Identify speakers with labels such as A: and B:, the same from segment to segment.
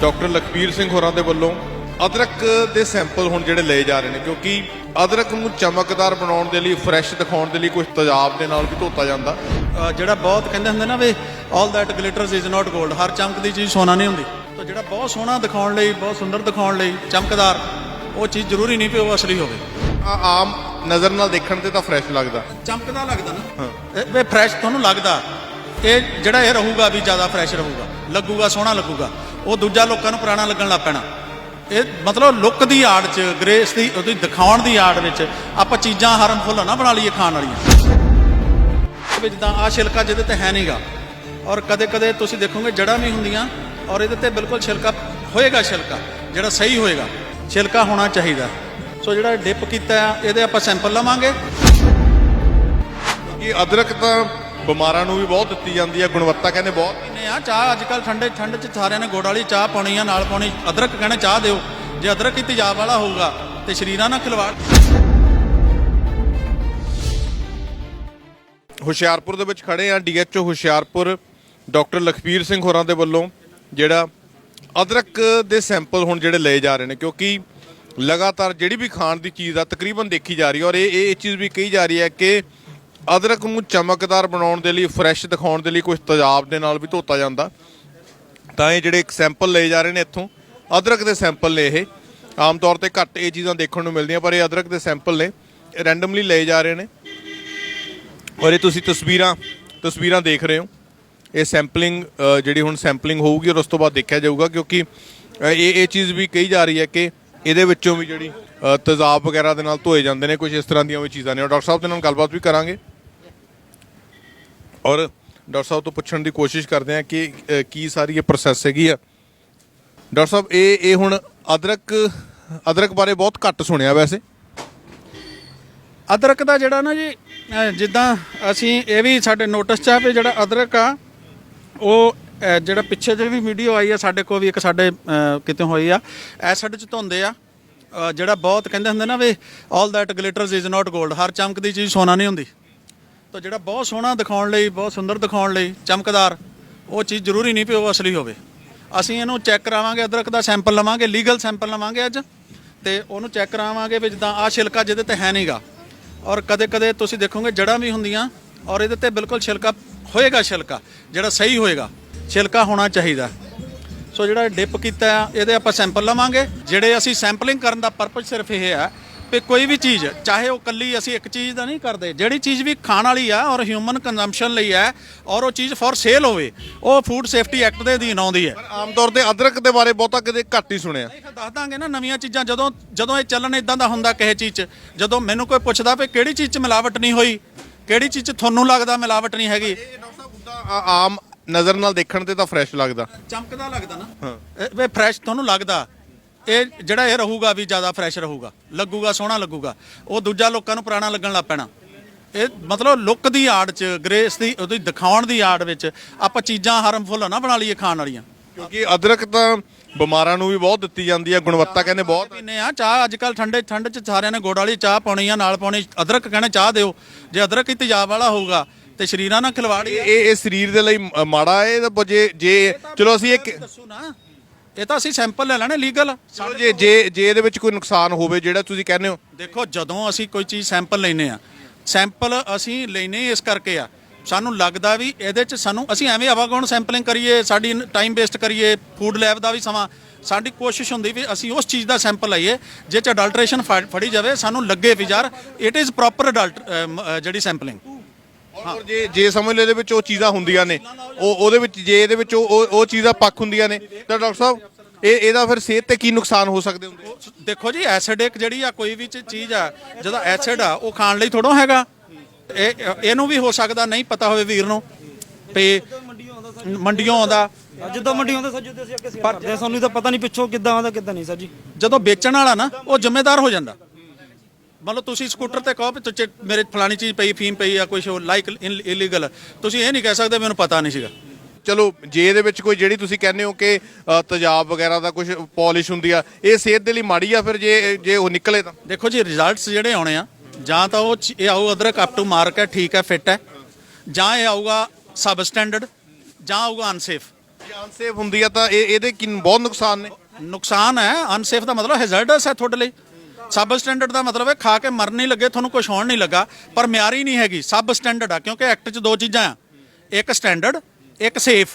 A: Doctor Lakhbir Singh ਹੋਰਾਂ ਦੇ ਵੱਲੋਂ ਅਦਰਕ ਦੇ ਸੈਂਪਲ ਹੁਣ ਜਿਹੜੇ ਲਏ ਜਾ ਰਹੇ ਨੇ ਕਿਉਂਕਿ ਅਦਰਕ ਨੂੰ ਚਮਕਦਾਰ ਬਣਾਉਣ ਦੇ ਲਈ ਫਰੈਸ਼ ਦਿਖਾਉਣ ਦੇ ਲਈ ਕੁਝ ਤੇਜ਼ਾਬ ਦੇ ਨਾਲ ਵੀ ਧੋਤਾ ਜਾਂਦਾ।
B: ਜਿਹੜਾ ਬਹੁਤ ਕਹਿੰਦੇ ਹੁੰਦੇ ਨਾ ਵੀ ਆਲ that glitters is not gold ਹਰ ਚਮਕਦੀ ਚੀਜ਼ ਸੋਨਾ ਨਹੀਂ ਹੁੰਦੀ। ਤਾਂ ਜਿਹੜਾ ਬਹੁਤ ਸੋਹਣਾ ਦਿਖਾਉਣ ਲਈ ਬਹੁਤ ਸੁੰਦਰ ਦਿਖਾਉਣ ਲਈ ਚਮਕਦਾਰ ਉਹ ਚੀਜ਼ ਜ਼ਰੂਰੀ ਨਹੀਂ ਵੀ ਉਹ ਅਸਲੀ ਹੋਵੇ।
A: ਆ ਆਮ ਨਜ਼ਰ ਨਾਲ ਦੇਖਣ ਤੇ ਤਾਂ ਫਰੈਸ਼ ਲੱਗਦਾ।
B: ਚਮਕਦਾ ਲੱਗਦਾ ਨਾ। ਵੀ ਫਰੈਸ਼ ਤੁਹਾਨੂੰ ਲੱਗਦਾ। ਇਹ ਜਿਹੜਾ ਇਹ ਰਹੂਗਾ ਵੀ ਜ਼ਿਆਦਾ ਫਰੈਸ਼ ਰਹੂਗਾ ਲੱਗੂਗਾ ਸੋਹਣਾ ਲੱਗੂਗਾ। ਉਹ ਦੂਜਾ ਲੋਕਾਂ ਨੂੰ ਪੁਰਾਣਾ ਲੱਗਣ ਲੱਗ ਪੈਣਾ। ਇਹ ਮਤਲਬ ਲੁੱਕ ਦੀ ਆੜ 'ਚ ਗ੍ਰੇਸ ਦੀ, ਉਹਦੀ ਦਿਖਾਉਣ ਦੀ ਆੜ ਵਿੱਚ ਆਪਾਂ ਚੀਜ਼ਾਂ ਹਾਰਮਫੁਲ ਨਾ ਬਣਾ ਲਈਏ ਖਾਣ ਵਾਲੀਆਂ। ਵੀ ਜਿੱਦਾਂ ਆ ਛਿਲਕਾ ਜਿਹਦੇ ਤੇ ਹੈ ਨਹੀਂਗਾ ਔਰ ਕਦੇ ਕਦੇ ਤੁਸੀਂ ਦੇਖੋਗੇ ਜੜਾਂ ਵੀ ਹੁੰਦੀਆਂ ਔਰ ਇਹਦੇ ਤੇ ਬਿਲਕੁਲ ਛਿਲਕਾ ਹੋਏਗਾ ਛਿਲਕਾ, ਜਿਹੜਾ ਸਹੀ ਹੋਏਗਾ। ਛਿਲਕਾ ਹੋਣਾ ਚਾਹੀਦਾ। ਸੋ ਜਿਹੜਾ ਡਿਪ ਕੀਤਾ ਆ, ਇਹਦੇ ਆਪਾਂ ਸੈਂਪਲ ਲਵਾਂਗੇ।
A: ਕਿ ਅਦਰਕ ਤਾਂ ਬਿਮਾਰਾਂ ਨੂੰ ਵੀ ਬਹੁਤ ਦਿੱਤੀ ਜਾਂਦੀ ਹੈ, ਗੁਣਵੱਤਾ ਕਹਿੰਦੇ ਬਹੁਤ
B: ਪੀਨੇ ਆ ਚਾਹ ਅੱਜ ਕੱਲ ਠੰਡੇ ਠੰਡ ਚ ਸਾਰਿਆਂ ਨੇ ਗੁੜ ਵਾਲੀ ਚਾਹ ਪਾਉਣੀ ਆ, ਨਾਲ ਪਾਉਣੀ ਅਦਰਕ, ਕਹਿੰਦੇ ਚਾਹ ਦਿਓ। ਜੇ ਅਦਰਕ ਹੀ ਤੇਜ਼ਾਬ ਵਾਲਾ ਹੋਊਗਾ, ਤੇ ਸ਼ਰੀਰਾਂ ਨਾਲ ਖਿਲਵਾੜ
A: ਹੁਸ਼ਿਆਰਪੁਰ ਦੇ ਵਿੱਚ ਖੜੇ ਆ ਡੀਐਚਓ ਹੁਸ਼ਿਆਰਪੁਰ, ਡਾਕਟਰ ਲਖਬੀਰ ਸਿੰਘ ਹੋਰਾਂ ਦੇ ਵੱਲੋਂ ਜਿਹੜਾ ਅਦਰਕ ਦੇ ਸੈਂਪਲ ਹੁਣ ਜਿਹੜੇ ਲਏ ਜਾ ਰਹੇ ਨੇ, ਕਿਉਂਕਿ ਲਗਾਤਾਰ ਜਿਹੜੀ ਵੀ ਖਾਣ ਦੀ ਚੀਜ਼ ਆ, ਤਕਰੀਬਨ ਦੇਖੀ ਜਾ ਰਹੀ ਹੈ। ਔਰ ਇਹ ਇਹ ਚੀਜ਼ ਵੀ ਕਹੀ ਜਾ ਰਹੀ ਹੈ ਕਿ ਅਦਰਕ ਨੂੰ ਚਮਕਦਾਰ ਬਣਾਉਣ ਦੇ ਲਈ ਫਰੈਸ਼ ਦਿਖਾਉਣ ਦੇ ਲਈ ਕੁਝ ਤੇਜ਼ਾਬ ਦੇ ਨਾਲ ਵੀ ਧੋਤਾ ਜਾਂਦਾ। ਤਾਂ ਇਹ ਜਿਹੜੇ ਇੱਕ ਸੈਂਪਲ ਲਏ ਜਾ ਰਹੇ ਨੇ ਇੱਥੋਂ ਅਦਰਕ ਦੇ ਸੈਂਪਲ ਨੇ ਇਹ। ਆਮ ਤੌਰ ਤੇ ਘੱਟ ਇਹ ਚੀਜ਼ਾਂ ਦੇਖਣ ਨੂੰ ਮਿਲਦੀਆਂ ਪਰ ਇਹ ਅਦਰਕ ਦੇ ਸੈਂਪਲ ਨੇ। ਰੈਂਡਮਲੀ ਲਏ ਜਾ ਰਹੇ ਨੇ। ਔਰ ਇਹ ਤੁਸੀਂ ਤਸਵੀਰਾਂ ਤਸਵੀਰਾਂ ਦੇਖ ਰਹੇ ਹੋ। ਇਹ ਸੈਂਪਲਿੰਗ ਜਿਹੜੀ ਹੁਣ ਸੈਂਪਲਿੰਗ ਹੋਊਗੀ ਔਰ ਉਸ ਤੋਂ ਬਾਅਦ ਦੇਖਿਆ ਜਾਊਗਾ ਕਿਉਂਕਿ ਇਹ ਇਹ ਚੀਜ਼ ਵੀ ਕਹੀ ਜਾ ਰਹੀ ਹੈ ਕਿ ਇਹਦੇ ਵਿੱਚੋਂ ਵੀ ਜਿਹੜੀ ਅ, ਤੇਜ਼ਾਬ ਵਗੈਰਾ ਦੇ ਨਾਲ ਧੋਏ ਜਾਂਦੇ ਨੇ ਕੁਝ ਇਸ ਤਰ੍ਹਾਂ ਦੀਆਂ ਵੀ ਚੀਜ਼ਾਂ ਨੇ। ਔਰ ਡਾਕਟਰ ਸਾਹਿਬ ਦੇ ਨਾਲ ਗੱਲਬਾਤ ਵੀ ਕਰਾਂਗੇ। ਔਰ ਡਾਕਟਰ ਸਾਹਿਬ ਤੋਂ ਪੁੱਛਣ ਦੀ ਕੋਸ਼ਿਸ਼ ਕਰਦੇ ਹਾਂ ਕਿ ਅ, ਕੀ ਸਾਰੀ ਇਹ ਪ੍ਰੋਸੈਸ ਹੈਗੀ ਆ। ਡਾਕਟਰ ਸਾਹਿਬ ਇਹ ਇਹ ਹੁਣ ਅਦਰਕ ਅਦਰਕ ਬਾਰੇ ਬਹੁਤ ਘੱਟ ਸੁਣਿਆ ਵੈਸੇ।
B: ਅਦਰਕ ਦਾ ਜਿਹੜਾ ਨਾ ਜੀ ਅਹ ਜਿੱਦਾਂ ਅਸੀਂ ਇਹ ਵੀ ਸਾਡੇ ਨੋਟਿਸ 'ਚ ਆ ਵੀ ਜਿਹੜਾ ਅਦਰਕ ਆ ਉਹ ਅਹ ਜਿਹੜਾ ਪਿੱਛੇ ਜਿਹੜੀ ਵੀ ਵੀਡੀਓ ਆਈ ਆ ਸਾਡੇ ਕੋਲ ਵੀ ਇੱਕ ਸਾਡੇ ਅਹ ਕਿਤੇ ਹੋਈ ਆ ਐਸਿਡ 'ਚ ਧੁੰਦੇ ਆ। ਅਹ ਜਿਹੜਾ ਬਹੁਤ ਕਹਿੰਦੇ ਹੁੰਦੇ ਨਾ ਵੀ all that glitters is not gold ਹਰ ਚਮਕਦੀ ਚੀਜ਼ ਸੋਨਾ ਨਹੀਂ ਹੁੰਦੀ। ਤਾਂ ਜਿਹੜਾ ਬਹੁਤ ਸੋਹਣਾ ਦਿਖਾਉਣ ਲਈ, ਬਹੁਤ ਸੁੰਦਰ ਦਿਖਾਉਣ ਲਈ ਚਮਕਦਾਰ, ਉਹ ਚੀਜ਼ ਜ਼ਰੂਰੀ ਨਹੀਂ ਵੀ ਉਹ ਅਸਲੀ ਹੋਵੇ। ਅਸੀਂ ਇਹਨੂੰ ਚੈੱਕ ਕਰਾਵਾਂਗੇ, ਅਦਰਕ ਦਾ ਸੈਂਪਲ ਲਵਾਂਗੇ ਲੀਗਲ ਸੈਂਪਲ ਲਵਾਂਗੇ ਅੱਜ, ਤੇ ਉਹਨੂੰ ਚੈੱਕ ਕਰਾਵਾਂਗੇ ਵੀ ਜਿੱਦਾਂ ਆ ਛਿਲਕਾ ਜਿਹਦੇ ਤੇ ਹੈ ਨਹੀਂਗਾ। ਔਰ ਕਦੇ ਕਦੇ ਤੁਸੀਂ ਦੇਖੋਗੇ ਜੜਾਂ ਵੀ ਹੁੰਦੀਆਂ, ਔਰ ਇਹਦੇ ਤੇ ਬਿਲਕੁਲ ਛਿਲਕਾ ਹੋਏਗਾ ਛਿਲਕਾ, ਜਿਹੜਾ ਸਹੀ ਹੋਏਗਾ, ਛਿਲਕਾ ਹੋਣਾ ਚਾਹੀਦਾ। ਸੋ ਜਿਹੜਾ ਡਿਪ ਕੀਤਾ ਆ ਇਹਦੇ ਆਪਾਂ ਸੈਂਪਲ ਲਵਾਂਗੇ। ਜਿਹੜੇ ਅਸੀਂ ਸੈਂਪਲਿੰਗ ਕਰਨ ਦਾ ਪਰਪਸ ਸਿਰਫ ਇਹ ਹੈ ਕਿ ਕੋਈ ਵੀ ਚੀਜ਼ ਚਾਹੇ ਉਹ ਕੱਲੀ ਅਸੀਂ ਇੱਕ ਚੀਜ਼ ਦਾ ਨਹੀਂ ਕਰਦੇ ਜਿਹੜੀ ਚੀਜ਼ ਵੀ ਖਾਣ ਵਾਲੀ ਆ ਔਰ ਹਿਊਮਨ ਕੰਜ਼ੰਪਸ਼ਨ ਲਈ ਹੈ ਔਰ ਉਹ ਚੀਜ਼ ਫॉर ਸੇਲ ਹੋਵੇ ਉਹ ਫੂਡ ਸੇਫਟੀ ਐਕਟ ਦੇ ਅਧੀਨ ਆਉਂਦੀ ਹੈ।
A: ਪਰ ਆਮ ਤੌਰ ਤੇ ਅਦਰਕ ਦੇ ਬਾਰੇ ਬਹੁਤਾ ਕਦੇ ਘੱਟ ਹੀ ਸੁਣਿਆ।
B: ਨਹੀਂ ਦੱਸ ਦਾਂਗੇ ਨਾ ਨਵੀਆਂ ਚੀਜ਼ਾਂ ਜਦੋਂ ਜਦੋਂ ਇਹ ਚੱਲਣ ਇਦਾਂ ਦਾ ਹੁੰਦਾ ਕਿਸੇ ਚੀਜ਼ 'ਚ ਜਦੋਂ ਮੈਨੂੰ ਕੋਈ ਪੁੱਛਦਾ ਵੀ ਕਿਹੜੀ ਚੀਜ਼ 'ਚ ਮਿਲਾਵਟ ਨਹੀਂ ਹੋਈ ਕਿਹੜੀ ਚੀਜ਼ 'ਚ ਤੁਹਾਨੂੰ ਲੱਗਦਾ ਮਿਲਾਵਟ ਨਹੀਂ ਹੈਗੀ?
A: ਇਹ ਡਾਕਟਰ ਸਾਹਿਬ ਉਦਾਂ ਆ- ਆਮ ਨਜ਼ਰ ਨਾਲ ਦੇਖਣ ਤੇ ਤਾਂ ਫਰੈਸ਼ ਲੱਗਦਾ।
B: ਚਮਕਦਾ ਲੱਗਦਾ ਨਾ। ਇਹ ਵੀ ਫਰੈਸ਼ ਤੁਹਾਨੂੰ ਲੱਗਦਾ। ਇਹ ਜਿਹੜਾ ਇਹ ਰਹੂਗਾ ਵੀ ਜ਼ਿਆਦਾ ਫਰੈਸ਼ ਰਹੂਗਾ ਲੱਗੂਗਾ ਸੋਹਣਾ ਲੱਗੂਗਾ ਉਹ ਦੂਜਾ ਲੋਕਾਂ ਨੂੰ ਪੁਰਾਣਾ ਲੱਗਣ ਲੱਗ ਪੈਣਾ। ਇਹ ਮਤਲਬ ਲੁੱਕ ਦੀ ਆੜ 'ਚ ਗ੍ਰੇਸ ਦੀ ਉਹਦੀ ਦਿਖਾਉਣ ਦੀ ਆੜ ਵਿੱਚ ਆਪਾਂ ਚੀਜ਼ਾਂ ਹਾਰਮਫੁਲ ਨਾ ਬਣਾ ਲਈਏ ਖਾਣ ਵਾਲੀਆਂ।
A: ਕਿਉਂਕਿ ਅਦਰਕ ਤਾਂ ਬਿਮਾਰਾਂ ਨੂੰ ਵੀ ਬਹੁਤ ਦਿੱਤੀ ਜਾਂਦੀ ਹੈ ਗੁਣਵੱਤਾ ਕਹਿੰਦੇ ਬਹੁਤ
B: ਪੀਨੇ ਆ ਚਾਹ ਅੱਜ ਕੱਲ ਠੰਡੇ ਠੰਡ ਚ ਸਾਰਿਆਂ ਨੇ ਗੁੜ ਵਾਲੀ ਚਾਹ ਪਾਉਣੀ ਆ ਨਾਲ ਪਾਉਣੀ ਅਦਰਕ ਕਹਿੰਦੇ ਚਾਹ ਦਿਓ। ਜੇ ਅਦਰਕ ਹੀ ਤੇਜ਼ਾਬ ਵਾਲਾ ਹੋਊਗਾ ਤੇ ਸ਼ਰੀਰਾਂ ਨਾਲ ਖਿਲਵਾੜ
A: ਇਹ ਇਹ ਸਰੀਰ ਦੇ ਲਈ ਮਾੜਾ ਹੈ ਜੇ ਜੇ ਚਲੋ ਅਸੀਂ ਇੱਕ
B: ਦੱਸੋ ਨਾ ਇਹ ਤਾਂ ਅਸੀਂ ਸੈਂਪਲ ਲੈ ਲੈਣੇ ਲੀਗਲ।
A: ਜੇ ਜੇ ਜੇ ਇਹਦੇ ਵਿੱਚ ਕੋਈ ਨੁਕਸਾਨ ਹੋਵੇ ਜਿਹੜਾ ਤੁਸੀਂ ਕਹਿੰਦੇ ਹੋ।
B: ਦੇਖੋ ਜਦੋਂ ਅਸੀਂ ਕੋਈ ਚੀਜ਼ ਸੈਂਪਲ ਲੈਨੇ ਆ ਸੈਂਪਲ ਅਸੀਂ ਲੈਨੇ ਇਸ ਕਰਕੇ ਆ। ਸਾਨੂੰ ਲੱਗਦਾ ਵੀ ਇਹਦੇ ਚ ਸਾਨੂੰ ਅਸੀਂ ਐਵੇਂ ਆਵਾਗੌਣ ਸੈਂਪਲਿੰਗ ਕਰੀਏ ਸਾਡੀ ਟਾਈਮ ਵੇਸਟ ਕਰੀਏ ਫੂਡ ਲੈਬ ਦਾ ਵੀ ਸਮਾਂ। ਸਾਡੀ ਕੋਸ਼ਿਸ਼ ਹੁੰਦੀ ਵੀ ਅਸੀਂ ਉਸ ਚੀਜ਼ ਦਾ ਸੈਂਪਲ ਲਈਏ ਜੇ ਚ ਅਡਲਟ੍ਰੇਸ਼ਨ ਫੜੀ ਜਾਵੇ ਸਾਨੂੰ ਲੱਗੇ ਵੀ ਯਾਰ ਇਟ ਇਜ਼ ਪ੍ਰੋਪਰ ਅਡਲਟ ਜਿਹੜੀ ਸੈਂਪਲਿੰਗ।
A: ਔਰ ਜੇ ਜੇ ਸਮਝ ਲਓ ਇਹਦੇ ਵਿੱਚ ਉਹ ਚੀਜ਼ਾਂ ਹੁੰਦੀਆਂ ਨੇ ਉਹ ਉਹਦੇ ਵਿੱਚ ਜੇ ਇਹਦੇ ਵਿੱਚ ਉਹ ਉਹ- ਉਹ ਚੀਜ਼ਾਂ ਪੱਕ ਹੁੰਦੀਆਂ ਨੇ ਤਾਂ ਡਾਕਟਰ ਸਾਹਿਬ ਇਹ ਇਹਦਾ ਫਿਰ ਸਿਹਤ ਤੇ ਕੀ ਨੁਕਸਾਨ ਹੋ ਸਕਦੇ ਹੁੰਦੇ?
B: ਦੇਖੋ ਜੀ ਐਸਿਡਿਕ ਜਿਹੜੀ ਆ ਕੋਈ ਵੀ ਚ- ਚੀਜ਼ ਆ ਜਦੋਂ ਐਸਿਡ ਆ ਉਹ ਖਾਣ ਲਈ ਥੋੜੋ ਹੈਗਾ। ਇਹ ਇਹਨੂੰ ਵੀ ਹੋ ਸਕਦਾ ਨਹੀਂ ਪਤਾ ਹੋਵੇ ਵੀਰ ਨੂੰ ਤੇ ਮੰਡੀਆਂ ਆਉਂਦਾ।
C: ਜਿੱਦਾਂ ਮੰਡੀ ਆਉਂਦੇ ਸਰ ਜਿੱਦੇ ਅਸੀਂ ਅੱਗੇ ਕਰਦੇ ਹਾਂ, ਸਾਨੂੰ ਤਾਂ ਪਤਾ ਨਹੀਂ ਪਿੱਛੋਂ ਕਿੱਦਾਂ ਆਉਂਦਾ ਕਿੱਦਾਂ ਨਹੀਂ ਸਰ ਜੀ।
B: ਜਦੋਂ ਵੇਚਣ ਵਾਲਾ ਨਾ ਉਹ ਜ਼ਿੰਮੇਦਾਰ ਹੋ ਜਾਂਦਾ। ਮੰਨ ਲਓ ਤੁਸੀਂ ਸਕੂਟਰ ਤੇ ਕਹੋ ਵੀ ਮੇਰੇ ਫਲਾਣੀ ਚੀਜ਼ ਪਈ ਫੀਮ ਪਈ ਆ ਕੁਝ ਲਾਈਕ ਇਲੀਗਲ ਤੁਸੀਂ ਇਹ ਨਹੀਂ ਕਹਿ ਸਕਦੇ ਮੈਨੂੰ ਪਤਾ ਨਹੀਂ ਸੀਗਾ।
A: ਚਲੋ ਜੇ ਇਹਦੇ ਵਿੱਚ ਕੋਈ ਜਿਹੜੀ ਤੁਸੀਂ ਕਹਿੰਦੇ ਹੋ ਕਿ ਤੇਜ਼ਾਬ ਵਗੈਰਾ ਦਾ ਕੁਝ ਪਾਲਿਸ਼ ਹੁੰਦੀ ਆ ਇਹ ਸਿਹਤ ਦੇ ਲਈ ਮਾੜੀ ਆ ਫਿਰ ਜੇ ਜੇ ਉਹ ਨਿਕਲੇ ਤਾਂ?
B: ਦੇਖੋ ਜੀ ਰਿਜ਼ਲਟਸ ਜਿਹੜੇ ਆਉਣੇ ਆ ਜਾਂ ਤਾਂ ਉਹ ਇਹ ਆਊ ਅਦਰਕ ਅਪ ਟੂ ਮਾਰਕ ਹੈ ਠੀਕ ਹੈ ਫਿੱਟ ਹੈ। ਜਾਂ ਇਹ ਆਊਗਾ ਸਬ ਸਟੈਂਡਰਡ ਜਾਂ ਆਊਗਾ ਅਨਸੇਫ
A: ਜੇ ਅਨਸੇਫ ਹੁੰਦੀ ਆ ਤਾਂ ਇਹ ਇਹਦੇ ਕਿੰਨ ਬਹੁਤ ਨੁਕਸਾਨ ਨੇ।
B: ਨੁਕਸਾਨ ਹੈ ਅਨਸੇਫ ਦਾ ਮਤਲਬ ਹੈਜ਼ਰਡਸ ਹੈ ਤੁਹਾਡੇ ਲਈ। ਸਬ ਸਟੈਂਡਰਡ ਦਾ ਮਤਲਬ ਹੈ ਖਾ ਕੇ ਮਰਨ ਨਹੀਂ ਲੱਗੇ ਤੁਹਾਨੂੰ ਕੁਝ ਹੋਣ ਨਹੀਂ ਲੱਗਾ ਪਰ ਮਿਆਰੀ ਨਹੀਂ ਹੈਗੀ ਸਬ ਸਟੈਂਡਰਡ ਆ ਕਿਉਂਕਿ ਐਕਟ 'ਚ ਦੋ ਚੀਜ਼ਾਂ ਆ। ਇੱਕ ਸਟੈਂਡਰਡ ਇੱਕ ਸੇਫ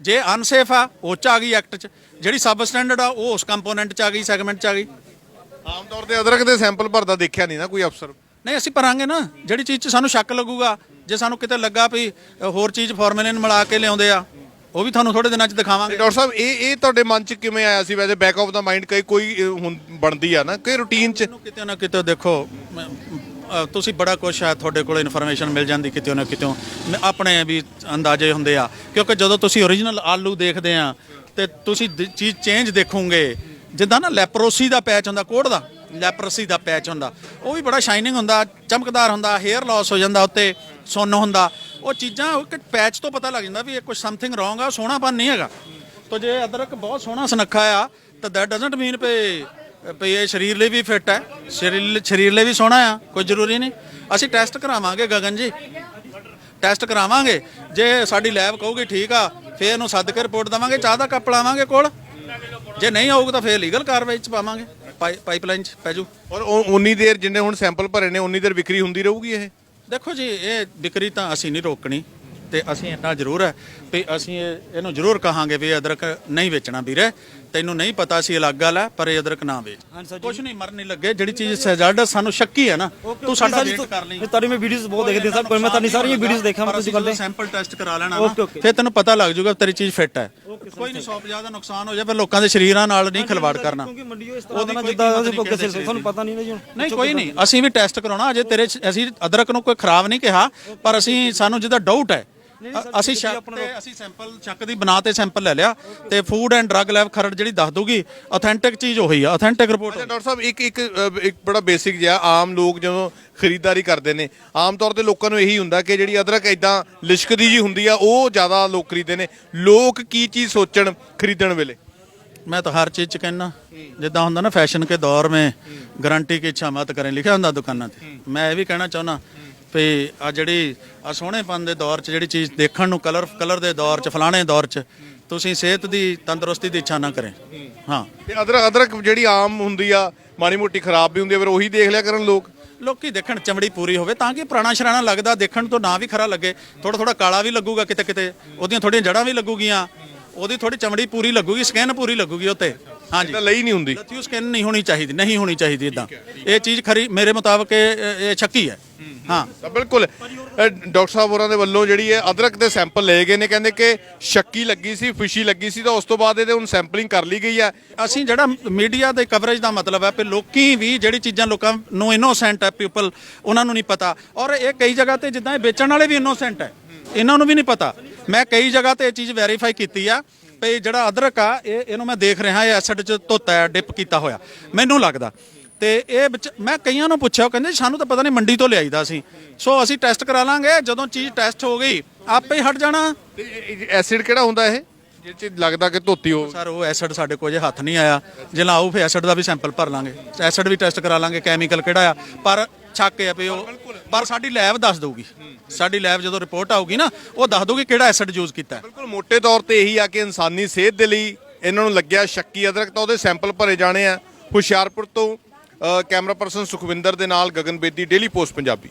B: ਜੇ ਅਨਸੇਫ ਆ ਉਹ ਚ ਆ ਗਈ ਐਕਟ 'ਚ। ਜਿਹੜੀ ਸਬ ਸਟੈਂਡਰਡ ਆ ਉਹ ਉਸ ਕੰਪੋਨੈਂਟ 'ਚ ਆ ਗਈ ਸੈਗਮੈਂਟ 'ਚ ਆ ਗਈ।
A: ਆਮ ਤੌਰ ਤੇ ਅਦਰਕ ਦੇ ਸੈਂਪਲ ਭਰਦਾ ਦੇਖਿਆ ਨਹੀਂ ਨਾ ਕੋਈ ਅਫਸਰ।
B: ਨਹੀਂ ਅਸੀਂ ਭਰਾਂਗੇ ਨਾ। ਜਿਹੜੀ ਚੀਜ਼ 'ਚ ਸਾਨੂੰ ਸ਼ੱਕ ਲੱਗੂਗਾ ਜੇ ਸਾਨੂੰ ਕਿਤੇ ਲੱਗਾ ਵੀ ਹੋਰ ਚੀਜ਼ ਫਾਰਮੂਲਿਨ ਮਿਲਾ ਕੇ ਲਿਆਉਂਦੇ ਆ ਉਹ ਵੀ ਤੁਹਾਨੂੰ ਥੋੜੇ ਦਿਨਾਂ 'ਚ ਦਿਖਾਵਾਂਗੇ।
A: ਡਾਕਟਰ ਸਾਹਿਬ ਇਹ ਇਹ ਤੁਹਾਡੇ ਮਨ 'ਚ ਕਿਵੇਂ ਆਇਆ ਸੀ? ਵੈਸੇ ਬੈਕ ਆਫ ਦਾ ਮਾਈਂਡ ਕਈ ਕੋਈ ਹੁਣ ਬਣਦੀ ਆ ਨਾ ਕਿ ਰੂਟੀਨ 'ਚ
B: ਕਿਤੇ ਨਾ ਕਿਤੇ ਦੇਖੋ ਮੈਂ- ਅ, ਤੁਸੀਂ ਬੜਾ ਕੁਝ ਹੈ ਤੁਹਾਡੇ ਕੋਲ ਇਨਫੋਰਮੇਸ਼ਨ ਮਿਲ ਜਾਂਦੀ ਕਿਤੇ ਨਾ ਕਿਤੇ। ਆਪਣੇ ਵੀ ਅੰਦਾਜ਼ੇ ਹੁੰਦੇ ਆ। ਕਿਉਂਕਿ ਜਦੋਂ ਤੁਸੀਂ ਓਰੀਜਨਲ ਆਲੂ ਦੇਖਦੇ ਆ ਤੇ ਤੁਸੀਂ ਦ- ਚੀਜ਼ ਚੇਂਜ ਦੇਖੋਗੇ ਜਿੱਦਾਂ ਨਾ ਲੈਪਰੋਸੀ ਦਾ ਪੈਚ ਹੁੰਦਾ ਕੋੜ ਦਾ ਲੈਪਰੋਸੀ ਦਾ ਪੈਚ ਹੁੰਦਾ ਉਹ ਵੀ ਬੜਾ ਸ਼ਾਈਨਿੰਗ ਹੁੰਦਾ ਚਮਕਦਾਰ ਹੁੰਦਾ ਹੇਅਰ ਲਾਸ ਹੋ ਜਾਂਦਾ ਉੱਤੇ ਸੁੰਨ ਹੁੰਦਾ। ਉਹ ਚੀਜ਼ਾਂ ਉਹ ਇੱਕ ਪੈਚ ਤੋਂ ਪਤਾ ਲੱਗ ਜਾਂਦਾ ਵੀ ਇਹ ਕੁਝ ਸਮਥਿੰਗ ਰੋਂਗ ਆ ਸੋਹਣਾਪਨ ਨਹੀਂ ਹੈਗਾ। ਤਾਂ ਜੇ ਅਦਰਕ ਬਹੁਤ ਸੋਹਣਾ ਸੁਨੱਖਾ ਆ, ਤਾਂ ਦੈਟ ਡਸਨਟ ਮੀਨ ਪੇ ਭਈ ਇਹ ਸਰੀਰ ਲਈ ਵੀ ਫਿੱਟ ਹੈ। ਸਰੀਰ ਸਰੀਰ ਲਈ ਵੀ ਸੋਹਣਾ ਆ, ਕੋਈ ਜ਼ਰੂਰੀ ਨਹੀਂ। ਅਸੀਂ ਟੈਸਟ ਕਰਾਵਾਂਗੇ, ਗਗਨ ਜੀ। ਟੈਸਟ ਕਰਾਵਾਂਗੇ। ਜੇ ਸਾਡੀ ਲੈਬ ਕਹੂਗੀ ਠੀਕ ਆ, ਫੇਰ ਇਹਨੂੰ ਸੱਦ ਕੇ ਰਿਪੋਰਟ ਦਵਾਂਗੇ, ਚਾਹ ਦਾ ਕੱਪ ਲਾਵਾਂਗੇ ਕੋਲ। ਜੇ ਨਹੀਂ ਆਊਗਾ ਤਾਂ ਫੇਰ ਲੀਗਲ ਕਾਰਵਾਈ ਚ ਪਾਵਾਂਗੇ। ਪਾਈਪਲਾਈਨ ਚ ਪੈ ਜੂ
A: ਔਰ ਉਹ ਉਨੀ ਦੇਰ ਜਿੰਨੇ ਹੁਣ ਸੈਂਪਲ ਭਰੇ ਨੇ, ਉਨੀ ਦੇਰ ਵਿਕਰੀ ਹੁੰਦੀ ਰਹੂਗੀ ਇਹ?
B: ਦੇਖੋ ਜੀ, ਇਹ ਵਿਕਰੀ ਤਾਂ ਅਸੀਂ ਨਹੀਂ ਰੋਕਣੀ ਤੇ ਅਸੀਂ ਇੰਨਾ ਜ਼ਰੂਰ ਹੈ ਵੀ ਅਸੀਂ ਇਹ- ਇਹਨੂੰ ਜ਼ਰੂਰ ਕਹਾਂਗੇ ਵੀ ਇਹ ਅਦਰਕ ਨਹੀਂ ਵੇਚਣਾ ਵੀਰੇ। ਤੈਨੂੰ ਨਹੀਂ ਪਤਾ ਸੀ ਅਲੱਗ ਗੱਲ ਹੈ ਪਰ ਇਹ ਅਦਰਕ ਨਾ ਵੇਚ।
C: ਹਾਂਜੀ ਸਰ
B: ਕੁਝ ਨਹੀਂ ਮਰਨ ਨਹੀਂ ਲੱਗੇ। ਜਿਹੜੀ ਚੀਜ਼ ਸੈਜ਼ਾਰਡ ਸਾਨੂੰ ਸ਼ੱਕੀ ਹੈ ਨਾ। ਤੂੰ ਸਾਡਾ ਵੇਟ ਕਰ ਲਈ।
C: ਤੁਹਾਡੀ ਮੈਂ ਵੀਡੀਓਜ਼ ਬਹੁਤ ਦੇਖਦੇ ਸਰ ਪਰ ਮੈਂ ਤੁਹਾਡੀ ਸਾਰੀਆਂ ਵੀਡੀਓਜ਼ ਦੇਖਾਂ ਮੈਂ ਤੁਸੀਂ ਕੱਲੇ
B: ਸੈਂਪਲ ਟੈਸਟ ਕਰਾ ਲੈਣਾ ਨਾ. ਫਿਰ ਤੈਨੂੰ ਪਤਾ ਲੱਗ ਜਾਊਗਾ ਤੇਰੀ ਚੀਜ਼ ਫਿੱਟ ਹੈ। ਕੋਈ ਨਹੀਂ 150 ਦਾ ਨੁਕਸਾਨ ਹੋ ਜਾਏ ਪਰ ਲੋਕਾਂ ਦੇ ਸਰੀਰਾਂ ਨਾਲ ਨਹੀਂ ਖਿਲਵਾੜ ਕਰਨਾ।
C: ਕਿਉਂਕਿ ਮੰਡੀ ਇਸ ਤਰ੍ਹਾਂ ਦਾ ਨਾ
B: ਕੋਈ
C: ਜਿੱਦਾਂ ਅਸੀਂ ਕਿਸੇ
B: ਕਿਸੇ
C: ਤੁਹਾਨੂੰ ਪਤਾ ਨਹੀਂ ਨਾ ਜੀ ਹੁਣ।
B: ਨਹੀਂ ਕੋਈ ਨਹੀਂ ਅਸੀਂ ਵੀ ਟੈਸਟ ਕਰਾਉਣਾ ਅਜੇ ਤੇਰੇ 'ਚ- ਅਸੀਂ ਅਦਰਕ ਨੂੰ ਕੋਈ ਖਰਾਬ ਨਹੀਂ ਕਿਹਾ ਪਰ ਅਸੀਂ ਸਾਨੂੰ ਜਿਹਦਾ ਡਾਊਟ ਹੈ ਅਸੀਂ ਸ਼ੱਕ ਤੇ ਅਸੀਂ ਸੈਂਪਲ ਚੱਕ ਦੀ ਬਣਾ ਤੇ ਸੈਂਪਲ ਲੈ ਲਿਆ ਤੇ food and drug lab Kharar ਜਿਹੜੀ ਦੱਸ ਦੂਗੀ ਆਥੈਂਟਿਕ ਚੀਜ਼ ਉਹੀ ਆ ਆਥੈਂਟਿਕ ਰਿਪੋਰਟ
A: ਅੱਛਾ ਡਾਕਟਰ ਸਾਹਿਬ ਇੱਕ ਇੱਕ ਅਹ, ਇੱਕ ਬੜਾ ਬੇਸਿਕ ਜਿਹਾ ਆਮ ਲੋਕ ਜਦੋਂ ਖਰੀਦਦਾਰੀ ਕਰਦੇ ਨੇ ਆਮ ਤੌਰ ਤੇ ਲੋਕਾਂ ਨੂੰ ਇਹੀ ਹੁੰਦਾ ਕਿ ਜਿਹੜੀ ਅਦਰਕ ਇਦਾਂ ਲਿਸ਼ਕਦੀ ਜੀ ਹੁੰਦੀ ਆ ਉਹ ਜ਼ਿਆਦਾ ਲੋਕ ਖਰੀਦਦੇ ਨੇ ਲੋਕ ਕੀ ਚੀਜ਼ ਸੋਚਣ ਖਰੀਦਣ ਵੇਲੇ
B: मैं तो हर चीज च कहना ਜਿੱਦਾਂ ਹੁੰਦਾ ਨਾ ਫੈਸ਼ਨ ਕੇ ਦੌਰ ਮੇ ਗਾਰੰਟੀ ਕੀ ਇੱਛਾ ਮਤ ਕਰੇ ਲਿਖਿਆ ਹੁੰਦਾ ਦੁਕਾਨਾਂ ਤੇ ਮੈਂ ਇਹ ਵੀ ਕਹਿਣਾ ਚਾਹੁੰਦਾ ਵੀ ਆ ਜਿਹੜੀ ਆ ਸੋਹਣੇਪਨ ਦੇ ਦੌਰ 'ਚ ਜਿਹੜੀ ਚੀਜ਼ ਦੇਖਣ ਨੂੰ ਕਲਰ ਕਲਰ ਦੇ ਦੌਰ 'ਚ ਫਲਾਣੇ ਦੌਰ 'ਚ ਤੁਸੀਂ ਸਿਹਤ ਦੀ ਤੰਦਰੁਸਤੀ ਦੀ ਇੱਛਾ ਨਾ ਕਰੇ। ਹਾਂ।
A: ਤੇ ਅਦਰਕ ਅਦਰਕ ਜਿਹੜੀ ਆਮ ਹੁੰਦੀ ਆ ਮਾੜੀ ਮੋਟੀ ਖਰਾਬ ਵੀ ਹੁੰਦੀ ਆ ਫਿਰ ਉਹੀ ਦੇਖ ਲਿਆ ਕਰਨ ਲੋਕ।
B: ਲੋਕੀ ਦੇਖਣ ਚਮੜੀ ਪੂਰੀ ਹੋਵੇ ਤਾਂ ਕਿ ਪੁਰਾਣਾ ਸ਼ਰਾਣਾ ਲੱਗਦਾ ਦੇਖਣ ਤੋਂ ਨਾ ਵੀ ਖਰਾ ਲੱਗੇ। ਥੋੜਾ ਥੋੜਾ ਕਾਲਾ ਵੀ ਲੱਗੂਗਾ ਕਿਤੇ ਕਿਤੇ। ਉਹਦੀਆਂ ਥੋੜੀਆਂ ਜੜਾਂ ਵੀ ਲੱਗੂਗੀਆਂ। ਉਹਦੀ ਥੋੜੀ ਚਮੜੀ ਪੂਰੀ ਲੱਗੂਗੀ ਸਕਿਨ ਪੂਰੀ ਲੱਗੂਗੀ ਉੱਤੇ। ਹਾਂਜੀ।
A: ਤਾਂ ਲਈ ਨਹੀਂ ਹੁੰਦੀ।
B: ਲੱਥੀ ਸਕਿਨ ਨਹੀਂ ਹੋਣੀ ਚਾਹੀਦੀ ਨਹੀਂ ਹੋਣੀ ਚਾਹੀਦੀ ਇਦਾਂ ਇਹ ਚੀਜ਼ ਖਰੀ ਮੇਰੇ ਮੁਤਾਬਕ ਇਹ ਸ਼ੱਕੀ ਹੈ। ਹਾਂ,
A: ਤਾਂ ਬਿਲਕੁਲ। ਅਹ ਡਾਕਟਰ ਸਾਹਿਬ ਹੋਰਾਂ ਦੇ ਵੱਲੋਂ ਜਿਹੜੀ ਹੈ ਅਦਰਕ ਦੇ ਸੈਂਪਲ ਲਏ ਗਏ ਨੇ, ਕਹਿੰਦੇ ਕਿ ਸ਼ੱਕੀ ਲੱਗੀ ਸੀ, ਫਿਸ਼ੀ ਲੱਗੀ ਸੀ, ਤਾਂ ਉਸ ਤੋਂ ਬਾਅਦ ਇਹਦੇ ਹੁਣ ਸੈਂਪਲਿੰਗ ਕਰ ਲਈ ਗਈ ਹੈ।
B: ਅਸੀਂ ਜਿਹੜਾ ਮੀਡੀਆ ਦੇ ਕਵਰੇਜ ਦਾ ਮਤਲਬ ਹੈ ਕਿ ਲੋਕੀ ਵੀ ਜਿਹੜੀ ਚੀਜ਼ਾਂ ਲੋਕਾਂ ਨੂੰ ਇਨੋਸੈਂਟ ਹੈ ਪੀਪਲ ਉਹਨਾਂ ਨੂੰ ਨਹੀਂ ਪਤਾ। ਔਰ ਇਹ ਕਈ ਜਗ੍ਹਾ ਤੇ ਜਿੱਦਾਂ ਇਹ ਵੇਚਣ ਵਾਲੇ ਵੀ ਇਨੋਸੈਂਟ ਹੈ, ਇਹਨਾਂ ਨੂੰ ਵੀ ਨਹੀਂ ਪਤਾ। ਮੈਂ ਕਈ ਜਗ੍ਹਾ ਤੇ ਇਹ ਚੀਜ਼ ਵੈਰੀਫਾਈ ਕੀਤੀ ਆ ਵੀ ਜਿਹੜਾ ਅਦਰਕ ਆ, ਇਹ, ਇਹਨੂੰ ਮੈਂ ਦੇਖ ਰਿਹਾ, ਇਹ ਐਸਿਡ ਚ ਧੋਤਾ ਹੈ ਡਿਪ ਕੀਤਾ ਹੋਇਆ। ਮੈਨੂੰ ਲੱਗਦਾ ਤੇ ਇਹ ਵਿੱਚ ਮੈਂ ਕਈਆਂ ਨੂੰ ਪੁੱਛਿਆ ਉਹ ਕਹਿੰਦੇ ਸਾਨੂੰ ਤਾਂ ਪਤਾ ਨਹੀਂ ਮੰਡੀ ਤੋਂ ਲਿਆਈਦਾ ਸੀ। ਸੋ ਅਸੀਂ ਟੈਸਟ ਕਰਾ ਲਾਂਗੇ ਜਦੋਂ ਚੀਜ਼ ਟੈਸਟ ਹੋ ਗਈ ਆਪੇ ਹੀ ਹਟ ਜਾਣਾ।
A: ਐਸਿਡ ਕਿਹੜਾ ਹੁੰਦਾ ਇਹ? ਜਿਹਦੇ ਚ ਲੱਗਦਾ ਕਿ ਧੋਤੀ ਹੋ
B: ਸਰ ਉਹ ਐਸਿਡ ਸਾਡੇ ਕੋਲ ਜੇ ਹੱਥ ਨਹੀਂ ਆਇਆ। ਜੇ ਲਾਉ ਫੇ ਐਸਿਡ ਦਾ ਵੀ ਸੈਂਪਲ ਭਰ ਲਾਂਗੇ। ਐਸਿਡ ਵੀ ਟੈਸਟ ਕਰਾ ਲਾਂਗੇ ਕੈਮੀਕਲ ਕਿਹੜਾ ਆ। ਪਰ ਛੱਕ ਹੈ ਵੀ ਉਹ ਪਰ ਸਾਡੀ ਲੈਬ ਦੱਸ ਦਊਗੀ। ਸਾਡੀ ਲੈਬ ਜਦੋਂ ਰਿਪੋਰਟ ਆਊਗੀ ਨਾ ਉਹ ਦੱਸ ਦਊਗੀ ਕਿਹੜਾ ਐਸਿਡ ਯੂਜ਼ ਕੀਤਾ।
A: ਬਿਲਕੁਲ ਮੋٹے ਤੌਰ ਤੇ ਇਹੀ ਆ ਕਿ ਇਨਸਾਨੀ ਸਿਹਤ ਦੇ ਲਈ ਇਹਨਾਂ ਨੂੰ ਲੱਗਿਆ ਸ਼ੱਕੀ ਅਦਰਕ ਤਾਂ ਉਹਦੇ ਸੈਂਪਲ ਭਰੇ ਜਾਣੇ ਆ ਹੁਸ਼ਿਆਰਪੁਰ ਤੋਂ। ਕੈਮਰਾ ਪਰਸਨ ਸੁਖਵਿੰਦਰ ਦੇ ਨਾਲ ਗਗਨ ਬੇਦੀ ਡੇਲੀ ਪੋਸਟ ਪੰਜਾਬੀ।